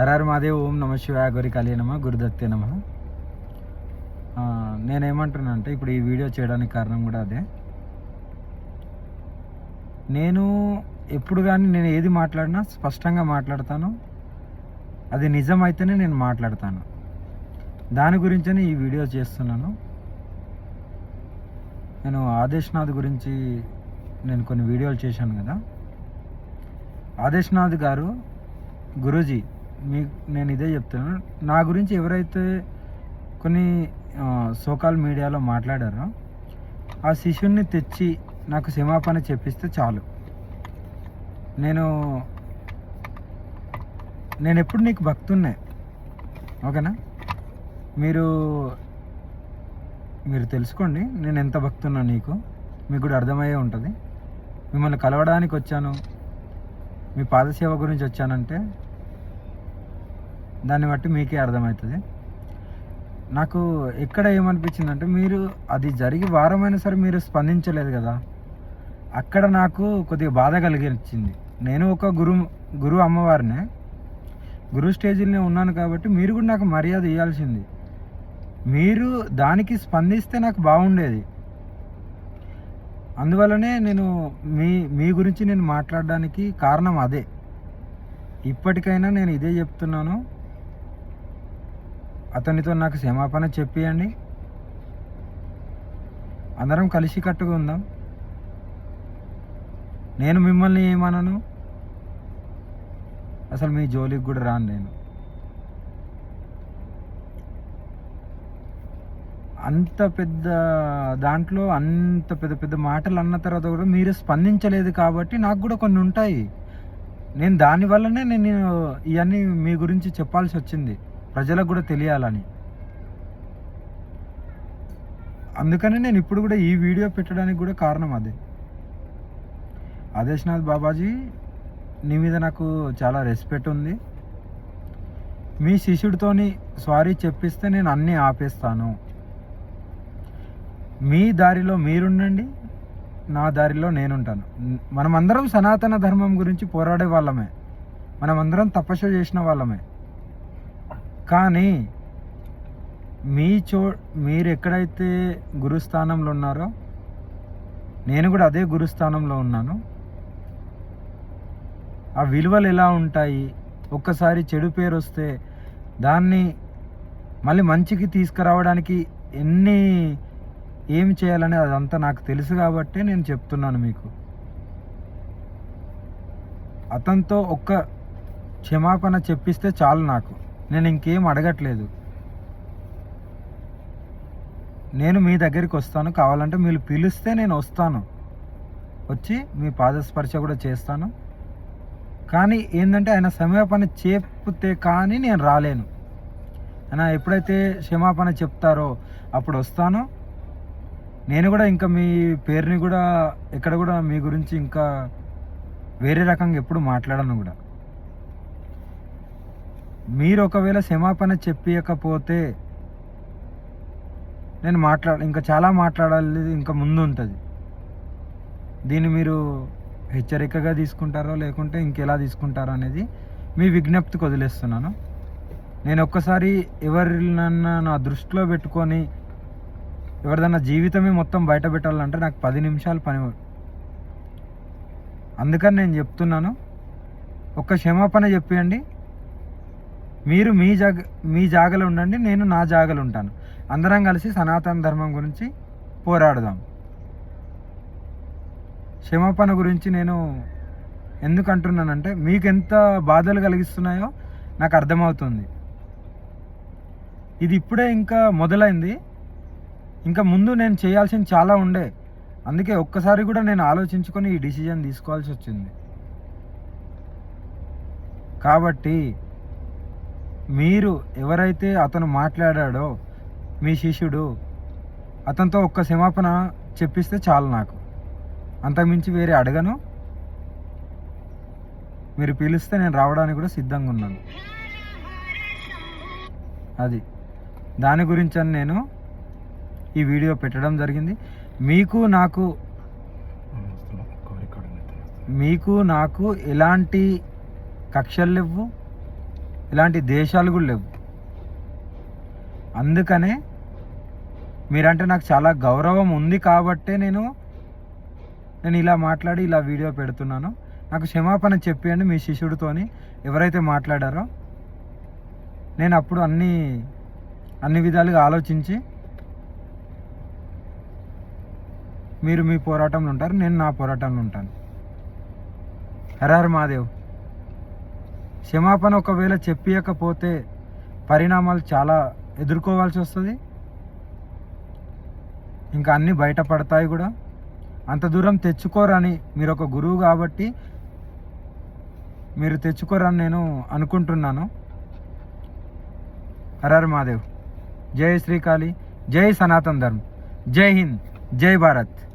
Harari మాదేవ్ ఓం నమ శివాయ గౌరి కాళీ నమ గురుదత్తే నమ. నేనేమంటున్నా అంటే ఇప్పుడు ఈ వీడియో చేయడానికి కారణం కూడా అదే. నేను ఎప్పుడు కానీ నేను ఏది మాట్లాడినా స్పష్టంగా మాట్లాడతాను. అది నిజమైతేనే నేను మాట్లాడతాను. దాని గురించనే ఈ వీడియో చేస్తున్నాను. నేను ఆదేశ్నాథ్ గురించి నేను కొన్ని వీడియోలు చేశాను కదా. ఆదేశ్నాథ్ గారు గురూజీ మీ నేను ఇదే చెప్తాను. నా గురించి ఎవరైతే కొన్ని సోకాల్ మీడియాలో మాట్లాడారో ఆ శిష్యుణ్ణి తెచ్చి నాకు క్షమాపణ చెప్పిస్తే చాలు. నేను నేను ఎప్పుడు నీకు భక్తున్నే. ఓకేనా? మీరు మీరు తెలుసుకోండి నేను ఎంత భక్తున్నా నీకు. మీకు కూడా అర్థమయ్యే ఉంటుంది. మిమ్మల్ని కలవడానికి వచ్చాను. మీ పాదసేవ గురించి వచ్చానంటే దాన్ని బట్టి మీకే అర్థమవుతుంది. నాకు ఎక్కడ ఏమనిపించిందంటే మీరు అది జరిగి వారమైనా సరే మీరు స్పందించలేదు కదా. అక్కడ నాకు కొద్దిగా బాధ కలిగించింది. నేను ఒక గురు గురు అమ్మవారినే గురు స్టేజీలోనే ఉన్నాను కాబట్టి మీరు కూడా నాకు మర్యాద ఇవ్వాల్సింది మీరు దానికి స్పందిస్తే నాకు బాగుండేది. అందువల్లనే నేను మీ మీ గురించి నేను మాట్లాడడానికి కారణం అదే. ఇప్పటికైనా నేను ఇదే చెప్తున్నాను. అతనితో నాకు క్షమాపణ చెప్పియండి. అందరం కలిసి కట్టుగా ఉందాం. నేను మిమ్మల్ని ఏమనను? అసలు మీ జోలికి కూడా రాను నేను. అంత పెద్ద దాంట్లో అంత పెద్ద పెద్ద మాటలు అన్న తర్వాత కూడా మీరు స్పందించలేదు కాబట్టి నాకు కూడా కొన్ని ఉంటాయి. నేను దానివల్లనే నేను ఇవన్నీ మీ గురించి చెప్పాల్సి వచ్చింది. ప్రజలకు కూడా తెలియాలని. అందుకనే నేను ఇప్పుడు కూడా ఈ వీడియో పెట్టడానికి కూడా కారణం అదే. ఆదేశ్నాథ్ బాబాజీ నీ మీద నాకు చాలా రెస్పెక్ట్ ఉంది. మీ శిష్యుడితోని సారీ చెప్పిస్తే నేను అన్నీ ఆపేస్తాను. మీ దారిలో మీరుండండి నా దారిలో నేనుంటాను. మనమందరం సనాతన ధర్మం గురించి పోరాడే వాళ్ళమే. మనమందరం తపస్సు చేసిన వాళ్ళమే. కానీ మీ చో మీరు ఎక్కడైతే గురుస్థానంలో ఉన్నారో నేను కూడా అదే గురుస్థానంలో ఉన్నాను. ఆ విలువలు ఎలా ఉంటాయి? ఒక్కసారి చెడు పేరు వస్తే దాన్ని మళ్ళీ మంచికి తీసుకురావడానికి ఎన్ని ఏం చేయాలని అదంతా నాకు తెలుసు కాబట్టి నేను చెప్తున్నాను మీకు. అతనితో ఒక్క క్షమాపణ చెప్పిస్తే చాలు నాకు. నేను ఇంకేం అడగట్లేదు. నేను మీ దగ్గరికి వస్తాను. కావాలంటే మీరు పిలిస్తే నేను వస్తాను. వచ్చి మీ పాదస్పర్శ కూడా చేస్తాను. కానీ ఏంటంటే ఆయన క్షమాపణ చెప్తే కానీ నేను రాలేను. ఆయన ఎప్పుడైతే క్షమాపణ చెప్తారో అప్పుడు వస్తాను. నేను కూడా ఇంకా మీ పేరుని కూడా ఎక్కడ కూడా మీ గురించి ఇంకా వేరే రకంగా ఎప్పుడు మాట్లాడను కూడా. మీరు ఒకవేళ క్షమాపణ చెప్పియకపోతే నేను మాట్లాడ ఇంకా చాలా మాట్లాడాలి ఇంకా ముందు ఉంటుంది దీన్ని మీరు హెచ్చరికగా తీసుకుంటారో లేకుంటే ఇంకెలా తీసుకుంటారో అనేది మీ విజ్ఞప్తికి వదిలేస్తున్నాను. నేను ఒక్కసారి ఎవరినన్నా నా దృష్టిలో పెట్టుకొని ఎవరిదన్నా జీవితమే మొత్తం బయట పెట్టాలంటే నాకు పది నిమిషాలు పని అందుకని నేను చెప్తున్నాను. ఒక్క క్షమాపణ చెప్పండి మీరు మీ జాగ మీ జాగలో ఉండండి నేను నా జాగలో ఉంటాను. అందరం కలిసి సనాతన ధర్మం గురించి పోరాడదాం. క్షమాపణ గురించి నేను ఎందుకు అంటున్నానంటే మీకు ఎంత బాధలు కలిగిస్తున్నాయో నాకు అర్థమవుతుంది. ఇది ఇప్పుడే ఇంకా మొదలైంది. ఇంకా ముందు నేను చేయాల్సింది చాలా ఉండే. అందుకే ఒక్కసారి కూడా నేను ఆలోచించుకొని ఈ డిసిజన్ తీసుకోవాల్సి వచ్చింది. కాబట్టి మీరు ఎవరైతే అతను మాట్లాడాడో మీ శిష్యుడు అతనితో ఒక్క క్షమాపణ చెప్పిస్తే చాలు నాకు. అంతకుమించి వేరే అడగను. మీరు పిలిస్తే నేను రావడానికి కూడా సిద్ధంగా ఉన్నాను. అది. దాని గురించి అని నేను ఈ వీడియో పెట్టడం జరిగింది. మీకు నాకు మీకు నాకు ఎలాంటి కక్షలు లేవు. ఇలాంటి దేశాలు కూడా లేవు. అందుకనే మీరంటే నాకు చాలా గౌరవం ఉంది కాబట్టే నేను నేను ఇలా మాట్లాడి ఇలా వీడియో పెడుతున్నాను. నాకు క్షమాపణ చెప్పేయండి మీ శిష్యుడితోని ఎవరైతే మాట్లాడారో. నేను అప్పుడు అన్ని అన్ని విధాలుగా ఆలోచించి మీరు మీ పోరాటంలో ఉంటారు నేను నా పోరాటంలో ఉంటాను. హరహర్ మహాదేవ్. క్షమాపణ ఒకవేళ చెప్పియకపోతే పరిణామాలు చాలా ఎదుర్కోవాల్సి వస్తుంది. ఇంకా అన్నీ బయటపడతాయి కూడా. అంత దూరం తెచ్చుకోరని మీరు ఒక గురువు కాబట్టి మీరు తెచ్చుకోరని నేను అనుకుంటున్నాను. హరహర్ మహాదేవ్. జై శ్రీకాళి. జై సనాతన్ ధర్మ్. జై హింద్. జై భారత్.